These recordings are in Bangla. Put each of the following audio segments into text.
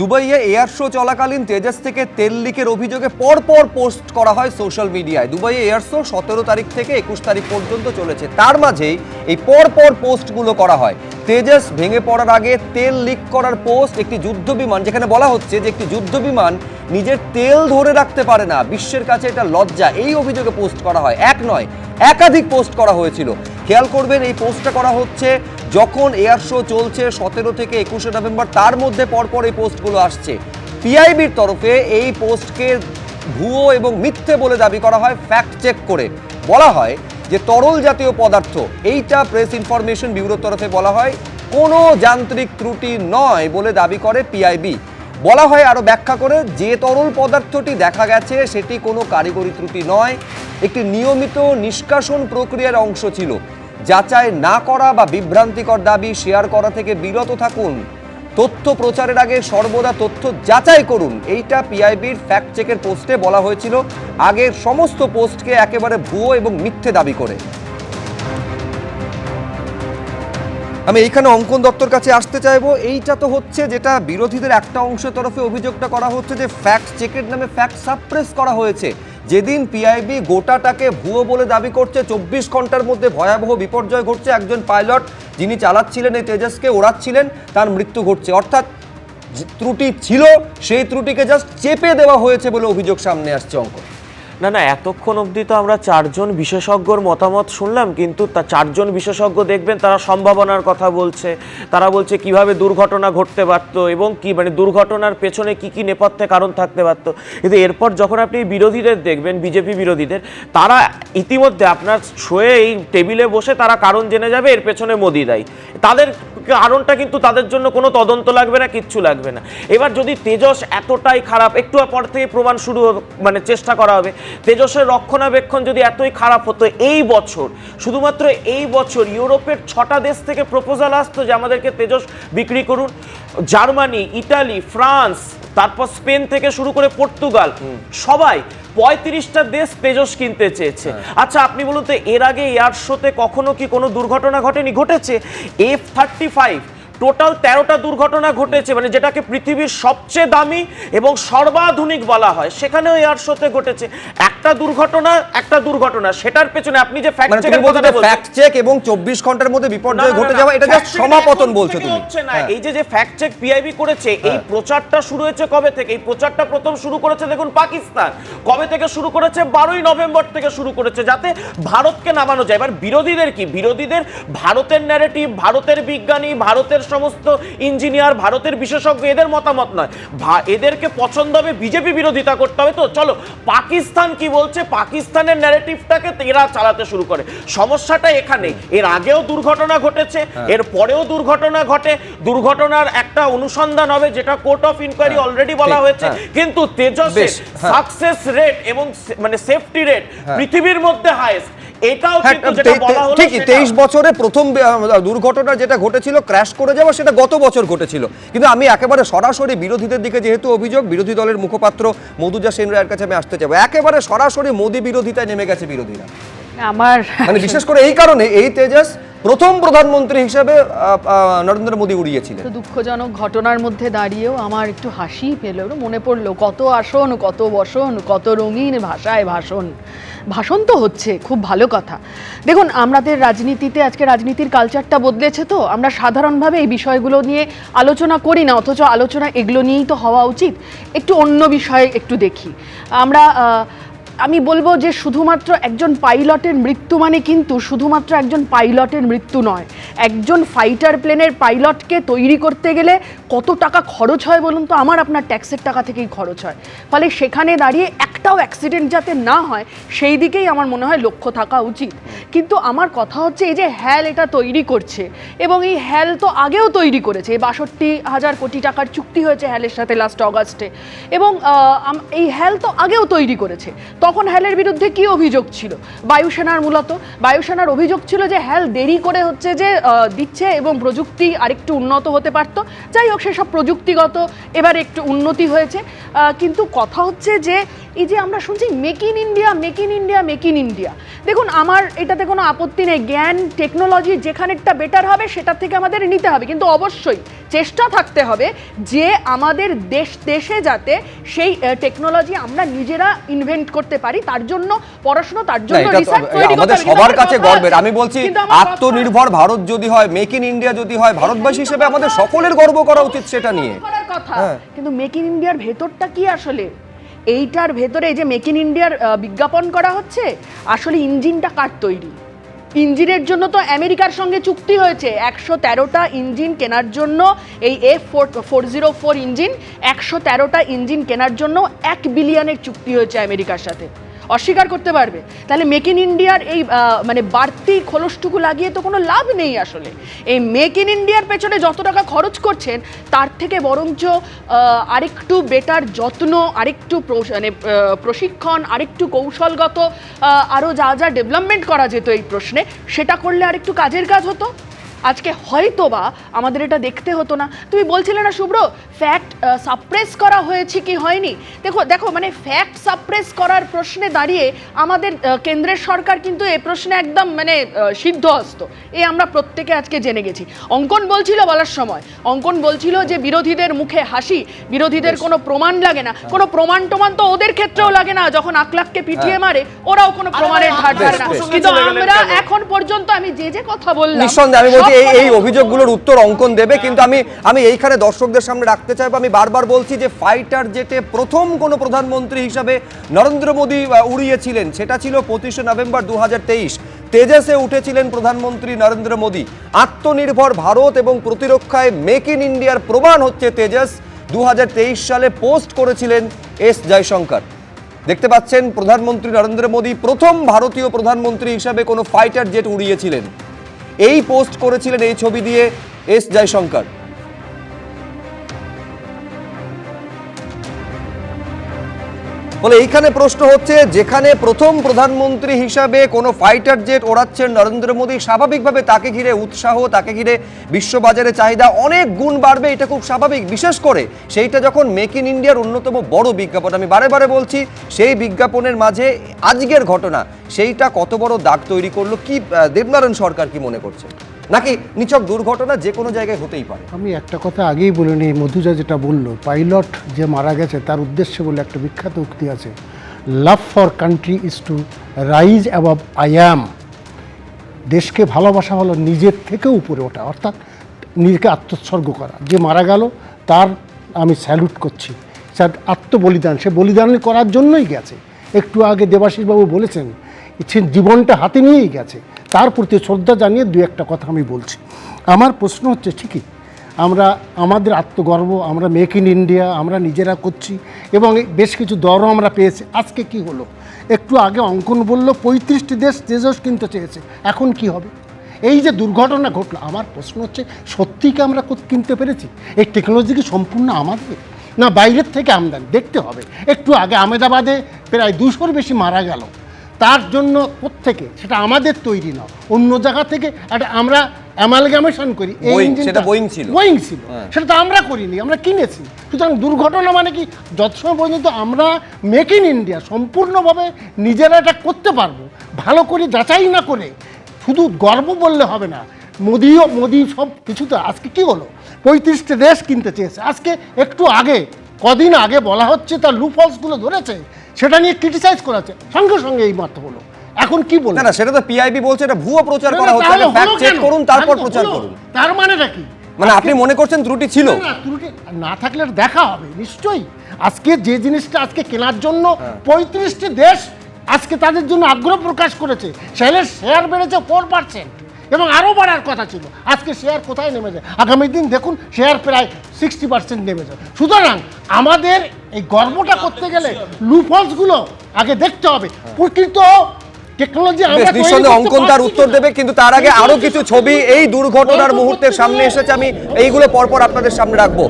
দুবাইয়ে এয়ার শো চলাকালীন তেজাস থেকে তেল লিকের অভিযোগে পরপর পোস্ট করা হয় সোশ্যাল মিডিয়ায়। দুবাইয়ে এয়ার শো সতেরো তারিখ থেকে একুশ তারিখ পর্যন্ত চলেছে। তার মাঝেই এই পরপর পোস্টগুলো করা হয়। তেজাস ভেঙে পড়ার আগে তেল লিক করার পোস্ট একটি যুদ্ধ বিমান যেখানে বলা হচ্ছে যে একটি যুদ্ধ বিমান নিজের তেল ধরে রাখতে পারে না। বিশ্বের কাছে এটা লজ্জা। এই অভিযোগে পোস্ট করা হয়। এক নয়, একাধিক পোস্ট করা হয়েছিল। খেয়াল করবেন, এই পোস্টটা করা হচ্ছে যখন এয়ার শো চলছে সতেরো থেকে একুশে নভেম্বর, তার মধ্যে পরপর এই পোস্টগুলো আসছে। পিআইবির তরফে এই পোস্টকে ভুয়ো এবং মিথ্যে বলে দাবি করা হয় ফ্যাক্ট চেক করে। বলা হয় যে তরল জাতীয় পদার্থ, এইটা প্রেস ইনফরমেশন ব্যুরোর তরফে বলা হয়, কোনো যান্ত্রিক ত্রুটি নয় বলে দাবি করে পিআইবি বলা হয় আরও ব্যাখ্যা করে, যে তরল পদার্থটি দেখা গেছে, সেটি কোনো কারিগরি ত্রুটি নয়, একটি নিয়মিত নিষ্কাশন প্রক্রিয়ার অংশ ছিল। যাচাই না করা বা বিভ্রান্তিকর দাবি শেয়ার করা থেকে বিরত থাকুন। তথ্য প্রচারের আগে সর্বদা তথ্য যাচাই করুন। এইটা পিআইবির ফ্যাক্ট চেকের পোস্টে বলা হয়েছিল, আগের সমস্ত পোস্টকে একেবারে ভুয়ো এবং মিথ্যে দাবি করে। আমি এইখানে অঙ্কন দপ্তর কাছে আসতে চাইব। এইটা তো হচ্ছে যেটা বিরোধীদের একটা অংশের তরফে অভিযোগটা করা হচ্ছে যে ফ্যাক্ট চেকের নামে ফ্যাক্ট সাপ্রেস করা হয়েছে। যেদিন পিআইবি গোটাটাকে ভুয়ো বলে দাবি করছে, চব্বিশ ঘণ্টার মধ্যে ভয়াবহ বিপর্যয় ঘটছে একজন পাইলট, যিনি চালাচ্ছিলেন এই তেজাসকে, ওড়াচ্ছিলেন, তার মৃত্যু ঘটছে। অর্থাৎ ত্রুটি ছিল, সেই ত্রুটিকে জাস্ট চেপে দেওয়া হয়েছে বলে অভিযোগ সামনে আসছে অঙ্ক না না, এতক্ষণ অবধি তো আমরা চারজন বিশেষজ্ঞর মতামত শুনলাম, কিন্তু তা চারজন বিশেষজ্ঞ দেখবেন তারা সম্ভাবনার কথা বলছে। তারা বলছে কীভাবে দুর্ঘটনা ঘটতে পারত এবং কি মানে দুর্ঘটনার পেছনে কি কি নেপথ্যে কারণ থাকতে পারত। কিন্তু এরপর যখন আপনি বিরোধীদের দেখবেন, বিজেপি বিরোধীদের, তারা ইতিমধ্যে আপনার শোয়ে এই টেবিলে বসে তারা কারণ জেনে যাবে, এর পেছনে মোদি দায়ী। তাদের কারণটা কিন্তু তাদের জন্য কোনো তদন্ত লাগবে না, কিচ্ছু লাগবে না। এবার যদি তেজস এতটাই খারাপ, একটু পর থেকে প্রমাণ শুরু মানে চেষ্টা করা হবে। তেজসের রক্ষণাবেক্ষণ যদি এতই খারাপ হতো এই বছর শুধুমাত্র এই বছর ইউরোপের ছটা দেশ থেকে প্রপোজাল আসতো যে আমাদেরকে তেজস বিক্রি করুন। জার্মানি ইটালি ফ্রান্স তারপর স্পেন থেকে শুরু করে পর্তুগাল সবাই পঁয়ত্রিশটা দেশ তেজস কিনতে চেয়েছে। আচ্ছা আপনি বলুন তো এর আগে এয়ার শোতে কখনো কি কোনো দুর্ঘটনা ঘটেনি? ঘটেছে এফ থার্টি ফাইভ টোটাল তেরোটা দুর্ঘটনা ঘটেছে মানে যেটাকে পৃথিবীর সবচেয়ে দামি এবং সর্বাধুনিক বলা হয় সেখানেও এয়ার শোতে ঘটেছে। একটা দুর্ঘটনা একটা দুর্ঘটনা সেটার পেছনে আপনি যে ফ্যাক্ট মানে তুমি বলছো ফ্যাক্ট চেক এবং চব্বিশ ঘণ্টার মধ্যে বিপর্যয় ঘটে যাওয়া এটা জাস্ট সমাপতন বলছো তুমি। হচ্ছে না। হ্যাঁ। এই যে যে ফ্যাক্ট চেক পিআইবি করেছে এই হ্যাঁ। প্রচারটা শুরু হয়েছে কবে থেকে? এই প্রচারটা প্রথম শুরু করেছে দেখুন পাকিস্তান। কবে থেকে শুরু করেছে? বারোই নভেম্বর থেকে শুরু করেছে যাতে ভারতকে নামানো যায়। এবার বিরোধীদের কি? বিরোধীদের ভারতের ন্যারেটিভ ভারতের বিজ্ঞানী ভারতের সমস্ত ইঞ্জিনিয়ার ভারতের বিশেষজ্ঞ এদের মতামত নয়। এদেরকে পছন্দ হবে বিজেপি বিরোধিতা করতে হবে। তো চলো পাকিস্তান কি বলছে? পাকিস্তানের ন্যারেটিভটাকে এরা চালাতে শুরু করে। সমস্যাটা এখানে। এর আগেও দুর্ঘটনা ঘটেছে হ্যাঁ। এর পরেও দুর্ঘটনা ঘটে। দুর্ঘটনার একটা অনুসন্ধান হবে যেটা কোর্ট অফ ইনকোয়ারি হ্যাঁ, অলরেডি বলা হয়েছে। হ্যাঁ। কিন্তু তেজসের হ্যাঁ। সাকসেস রেট এবং মানে সেফটি রেট পৃথিবীর মধ্যে হাইয়েস্ট এটাও হ্যাঁ, কিন্তু যেটা বলা হলো ঠিকই সেটা- তেইশ বছরে প্রথম দুর্ঘটনা যেটা ঘটেছিল ক্র্যাশ করে যাওয়া সেটা গত বছর ঘটেছিল। কিন্তু আমি একেবারে সরাসরি বিরোধীদের দিকে যেহেতু অভিযোগ বিরোধী দলের মুখপাত্র মধুজা সেন রায়ের কাছে আমি আসতে চাবো একেবারে সরাসরি মোদি বিরোধিতায় নেমে গেছে বিরোধীরা। আমার মানে বিশেষ করে এই কারণে এই তেজাস প্রথম প্রধানমন্ত্রী হিসেবে নরেন্দ্র মোদী উড়িয়েছিলেন। তো দুঃখজনক ঘটনার মধ্যে দাঁড়িয়েও আমার একটু হাসি পেল মনে পড়ল কত আসন কত বসন কত রঙিন ভাষায় ভাষণ। ভাষণ তো হচ্ছে খুব ভালো কথা। দেখুন আমাদের রাজনীতিতে আজকে রাজনীতির কালচারটা বদলেছে তো আমরা সাধারণভাবে এই বিষয়গুলো নিয়ে আলোচনা করি না অথচ আলোচনা এগুলো নিয়েই তো হওয়া উচিত। একটু অন্য বিষয়ে একটু দেখি। আমরা আমি বলব যে শুধুমাত্র একজন পাইলটের মৃত্যু মানে কিন্তু শুধুমাত্র একজন পাইলটের মৃত্যু নয়। একজন ফাইটার প্লেনের পাইলটকে তৈরি করতে গেলে কত টাকা খরচ হয় বলুন তো? আমার আপনার ট্যাক্সের টাকা থেকেই খরচ হয়। ফলে সেখানে দাঁড়িয়ে একটাও অ্যাক্সিডেন্ট যাতে না হয়, সেই দিকেই আমার মনে হয় লক্ষ্য থাকা উচিত। কিন্তু আমার কথা হচ্ছে এই যে হ্যাল এটা তৈরি করছে এবং এই হ্যাল তো আগেও তৈরি করেছে। এই বাষট্টি হাজার কোটি টাকার চুক্তি হয়েছে হ্যালের সাথে লাস্ট অগাস্টে এবং এই হ্যাল তো আগেও তৈরি করেছে। তখন হ্যালের বিরুদ্ধে কি অভিযোগ ছিল? বায়ুসেনার মূলত, বায়ুসেনার অভিযোগ ছিল যে হ্যাল দেরি করে হচ্ছে যে দিচ্ছে এবং প্রযুক্তি আরেকটু উন্নত হতে পারত। যাই হোক, সেসব প্রযুক্তিগত এবার একটু উন্নতি হয়েছে। কিন্তু কথা হচ্ছে যে, এই যে আমরা শুনছি make in India, make in India, make in India. দেখুন, আমার এটাতে কোনো আপত্তি নেই। জ্ঞান, টেকনোলজি যেখানেরটা বেটার হবে, সেটার থেকে আমাদের নিতে হবে। কিন্তু অবশ্যই চেষ্টা থাকতে হবে যে আমাদের দেশ, দেশে যাতে সেই টেকনোলজি আমরা নিজেরা ইনভেন্ট করতে পারি তার জন্য পড়াশোনা তার জন্য রিসার্চ তৈরি করতে আমাদের হবে। সবার কাছে গর্বের। আমি বলছি আত্মনির্ভর ভারত যদি হয় মেক ইন ইন্ডিয়া যদি হয় ভারতবাসী হিসেবে আমাদের সকলের গর্ব করা উচিত সেটা নিয়ে। কথা। হ্যাঁ। কিন্তু মেক ইন ইন্ডিয়ার ভেতরটা কি আসলে? এইটার ভেতরে এই যে মেক ইন ইন্ডিয়ার বিজ্ঞাপন করা হচ্ছে আসলে ইঞ্জিনটা কার তৈরি? ইঞ্জিনের জন্য তো আমেরিকার সঙ্গে চুক্তি হয়েছে। একশো তেরোটা ইঞ্জিন কেনার জন্য এই F four four zero four engine, একশো তেরোটা ইঞ্জিন কেনার জন্য এক বিলিয়নের চুক্তি হয়েছে আমেরিকার সাথে। অস্বীকার করতে পারবে। তাহলে মেক ইন ইন্ডিয়ার এই মানে বাড়তি খোলসটুকু লাগিয়ে তো কোনো লাভ নেই আসলে। এই মেক ইন ইন্ডিয়ার পেছনে যত টাকা খরচ করছেন, তার থেকে বরঞ্চ আরেকটু বেটার যত্ন, আরেকটু মানে প্রশিক্ষণ, আরেকটু কৌশলগত আরও যা যা ডেভেলপমেন্ট করা যেত এই প্রশ্নে, সেটা করলে আরেকটু কাজের কাজ হতো। আজকে হয়তো বা আমাদের এটা দেখতে হতো না। তুমি বলছিলে না শুভ্র ফ্যাক্ট সাপ্রেস করা হয়েছে কি হয়নি? দেখো দেখো মানে ফ্যাক্ট সাপ্রেস করার প্রশ্নে দাঁড়িয়ে আমাদের কেন্দ্রের সরকার কিন্তু এ প্রশ্নে একদম মানে আহ, সিদ্ধহস্ত। এ আমরা প্রত্যেকে আজকে জেনে গেছি। অঙ্কন বলছিল বলার সময়। অঙ্কন বলছিল যে বিরোধীদের মুখে হাসি বিরোধীদের কোনো প্রমাণ লাগে না। কোনো প্রমাণ টমান তো ওদের ক্ষেত্রেও লাগে না যখন আকলাককে পিটিয়ে মারে ওরাও কোনো প্রমাণের ধার ধারে না। কিন্তু আমরা এখন পর্যন্ত আমি যে যে কথা বললাম এই অভিযোগগুলোর উত্তর অঙ্কন দেবে, কিন্তু আমি আমি এইখানে দর্শকদের সামনে রাখতে চাইব। আমি বারবার বলছি যে ফাইটার জেটে প্রথম কোনো প্রধানমন্ত্রী হিসাবে নরেন্দ্র মোদী উড়িয়েছিলেন। সেটা ছিল পঁচিশে নভেম্বর দু তেজাসে উঠেছিলেন প্রধানমন্ত্রী নরেন্দ্র মোদী। আত্মনির্ভর ভারত এবং প্রতিরক্ষায় মেক ইন ইন্ডিয়ার প্রমাণ হচ্ছে তেজাস। দু সালে পোস্ট করেছিলেন এস জয়শঙ্কর। দেখতে পাচ্ছেন, প্রধানমন্ত্রী নরেন্দ্র মোদী প্রথম ভারতীয় প্রধানমন্ত্রী হিসাবে কোনো ফাইটার জেট উড়িয়েছিলেন। এই পোস্ট করেছিলেন এই ছবি দিয়ে এস জয়শঙ্কর। বলে এইখানে প্রশ্ন হচ্ছে, যেখানে প্রথম প্রধানমন্ত্রী হিসাবে কোনো ফাইটার জেট ওড়াচ্ছেন নরেন্দ্র মোদী, স্বাভাবিকভাবে তাকে ঘিরে উৎসাহ, তাকে ঘিরে বিশ্ববাজারে চাহিদা অনেক গুণ বাড়বে, এটা খুব স্বাভাবিক। বিশেষ করে সেইটা যখন মেক ইন ইন্ডিয়ার অন্যতম বড় বিজ্ঞাপন, আমি বারে বারে বলছি, সেই বিজ্ঞাপনের মাঝে আজকের ঘটনা, সেইটা কত বড় দাগ তৈরি করল, কি দেবনারায়ণ সরকার কি মনে করছে? নাকি নিচক দুর্ঘটনা যে কোনো জায়গায় হতেই পারে? আমি একটা কথা আগেই বলে নিই, মধুজা যেটা বলল, পাইলট যে মারা গেছে, তার উদ্দেশ্যে বলে একটা বিখ্যাত উক্তি আছে। Love for country is to rise above I am দেশকে ভালোবাসা হলো নিজের থেকে উপরে ওঠা, অর্থাৎ নিজেকে আত্মোৎসর্গ করা। যে মারা গেল, তার আমি স্যালুট করছি। স্যার আত্মবলিদান, সে বলিদান করার জন্যই গেছে। একটু আগে দেবাশিসবাবু বলেছেন সে জীবনটা হাতে নিয়েই গেছে। তার প্রতি শ্রদ্ধা জানিয়ে দু একটা কথা আমি বলছি। আমার প্রশ্ন হচ্ছে ঠিকই আমরা, আমাদের আত্মগর্ব, আমরা মেক ইন ইন্ডিয়া, আমরা নিজেরা করছি এবং বেশ কিছু দরও আমরা পেয়েছি। আজকে কি হলো? একটু আগে অঙ্কন বলল, পঁয়ত্রিশটি দেশ তেজস কিনতে চেয়েছে। এখন কি হবে? এই যে দুর্ঘটনা ঘটলো, আমার প্রশ্ন হচ্ছে, সত্যি কি আমরা কিনতে পেরেছি? এই টেকনোলজি কি সম্পূর্ণ আমাদের? না, বাইরের থেকে আমদানি? দেখতে হবে। একটু আগে আমেদাবাদে প্রায় দুশোর বেশি মারা গেল। তার জন্য থেকে সেটা আমাদের তৈরি না। অন্য জায়গা থেকে একটা আমরা অ্যামালগামেশন করি। এই ইঞ্জিনটা- Boeing ছিল। বোয়িং ছিল। হ্যাঁ। সেটা তো আমরা করিনি আমরা কিনেছি। সুতরাং দুর্ঘটনা মানে কি? যত সময় পর্যন্ত আমরা মেক ইন ইন্ডিয়া সম্পূর্ণভাবে নিজেরা এটা করতে পারব ভালো করে যাচাই না করে শুধু গর্ব বললে হবে না মোদিও মোদি সব কিছু তো আজকে কি হলো? পঁয়ত্রিশটা দেশ কিনতে চেয়েছে। আজকে একটু আগে কদিন আগে বলা হচ্ছে তার লুফলসগুলো ধরেছে। সেটা নিয়ে ক্রিটিসাইজ করাছে। সঙ্গে সঙ্গে এই মাত্র হলো। এখন কি বলব? না সেটা তো পিআইবি বলছে এটা ভুয়ো প্রচার করা হচ্ছে। ফ্যাক্ট চেক করুন তারপর প্রচার করুন। তার মানেটা কি? মানে আপনি মনে করছেন ত্রুটি ছিল? ত্রুটি না থাকলে দেখা হবে নিশ্চয়ই। আজকে যে জিনিসটা আজকে কেনার জন্য হ্যাঁ। পঁয়ত্রিশটি দেশ আজকে তাদের জন্য আগ্রহ প্রকাশ করেছে। সেলের শেয়ার বেড়েছে ফোর পার্সেন্ট এবং আরও বাড়ার কথা ছিল। আজকে শেয়ার কোথায় নেমে যায়? আগামী দিন দেখুন শেয়ার প্রায় সিক্সটি পার্সেন্ট নেমে যায়। সুতরাং আমাদের এই গর্বটা করতে গেলে লুফলসগুলো আগে দেখতে হবে। প্রকৃত টেকনোলজি বেশ, আমরা নিঃসন্দেহে অঙ্কন তার উত্তর দেবে কিন্তু তার আগে আরও কিছু ছবি এই দুর্ঘটনার সামনে এসেছে। আমি এইগুলো পরপর আপনাদের সামনে রাখব।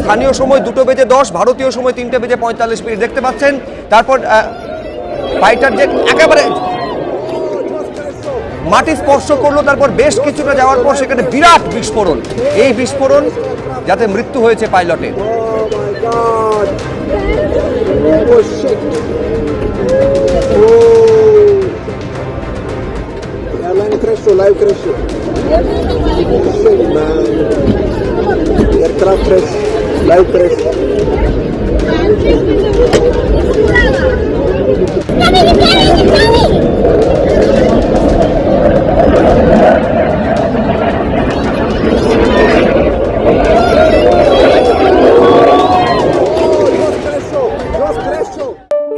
স্থানীয় সময় দুটো বেজে দশ ভারতীয় সময় তিনটে বেজে পঁয়তাল্লিশ মিনিট। দেখতে পাচ্ছেন তারপর ফাইটার জেট একেবারে মাটি স্পর্শ করল তারপর বেশ কিছুটা যাওয়ার পর সেখানে বিরাট বিস্ফোরণ এই বিস্ফোরণ যাতে মৃত্যু হয়েছে পাইলটের! Airline crash, live. Aircraft